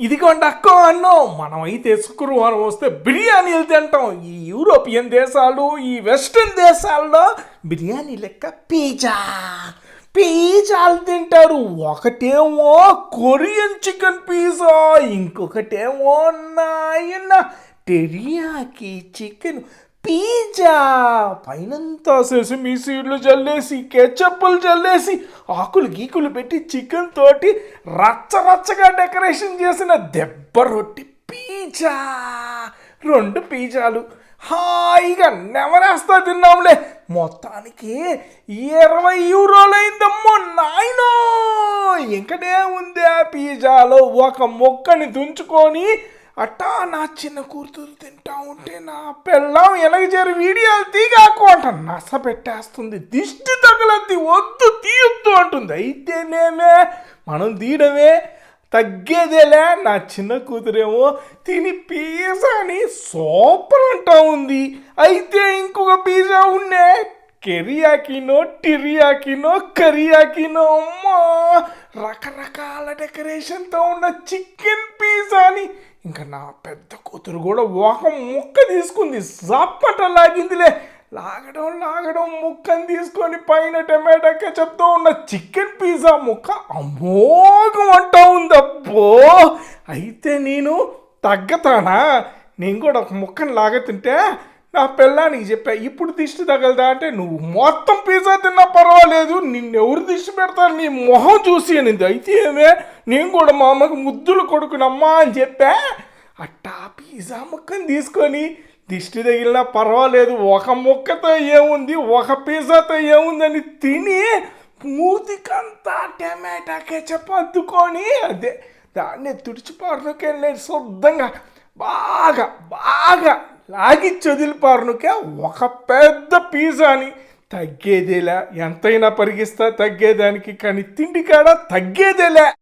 ఇదిగోండి అక్క అన్నో మనమైతే శుక్రవారం వస్తే బిర్యానీలు తింటాం. ఈ యూరోపియన్ దేశాలు ఈ వెస్ట్రన్ దేశాల్లో బిర్యానీ లెక్క పిజ్జా పిజ్జాలు తింటారు. ఒకటేమో కొరియన్ చికెన్ పిజ్జా ఇంకొకటేమో నాయన టెరియాకి చికెన్. పిజ్జా పైనంతా సెసమి సీడ్లు చల్లేసి కెచప్పులు చల్లేసి ఆకులు గీకులు పెట్టి చికెన్ తోటి రచ్చ రచ్చగా డెకరేషన్ చేసిన దెబ్బ రొట్టి పిజ్జా రెండు పిజ్జాలు హాయిగా నెవరేస్తా తిన్నాంలే. మొత్తానికి ఇరవై యూరోలైందమ్మో నాయనో! ఇంకనే ఉంది ఆ పిజ్జాలో ఒక మొక్కని తుంచుకొని అట్టా నా చిన్న కూతురు తింటా ఉంటే నా పెళ్ళం ఎలగజేరు వీడియోలు తీగాకోంట నస పెట్టేస్తుంది. దిష్టి తగలద్ది. వద్దు తీయొద్దు అంటుంది. అయితేనేమే మనం తీయడమే తగ్గేదేలే. నా చిన్న కూతురేమో తిని పిజ్జాని సూపర్ అంటా ఉంది. అయితే ఇంకొక పిజ్జా ఉండే కెరియాకినో టిరియాకినో కరియాకినో అమ్మా! రకరకాల డెకరేషన్తో ఉన్న చికెన్ పిజ్జాని ఇంకా నా పెద్ద కూతురు కూడా ఒక ముక్క తీసుకుంది. సప్పట లాగిందిలే. లాగడం లాగడం ముక్కని తీసుకొని పైన టమాటా కెచప్తో ఉన్న చికెన్ పిజ్జా ముక్క అమోఘం అంటా ఉందబ్బో. అయితే నేను తగ్గతానా? నేను కూడా ఒక ముక్కని లాగుతుంటే నా పిల్లానికి చెప్పా ఇప్పుడు దిష్టి తగలదా? అంటే నువ్వు మొత్తం పిజ్జా తిన్నా పర్వాలేదు నిన్నెవరు దిష్టి పెడతారు? నీ మొహం చూసి అనింది. అయితే ఏమే? నేను కూడా మా అమ్మకి ముద్దులు కొడుకునమ్మా అని చెప్పా. అట్టా పిజ్జా ముక్కని తీసుకొని దిష్టి తగిలినా పర్వాలేదు ఒక ముక్కతో ఏముంది ఒక పిజ్జాతో ఏముందని తిని మూతికంతా టమాటా కెచప్ అద్దుకొని అదే దాన్ని తుడిచిపారునకెళ్ళి శుద్ధంగా బాగా బాగా లాగి చదిలిపారునుకే ఒక పెద్ద పిజ్జాని తగ్గేదేలా. ఎంతైనా పరిగిస్తా తగ్గేదానికి కానీ తిండి కాడ తగ్గేదేలే.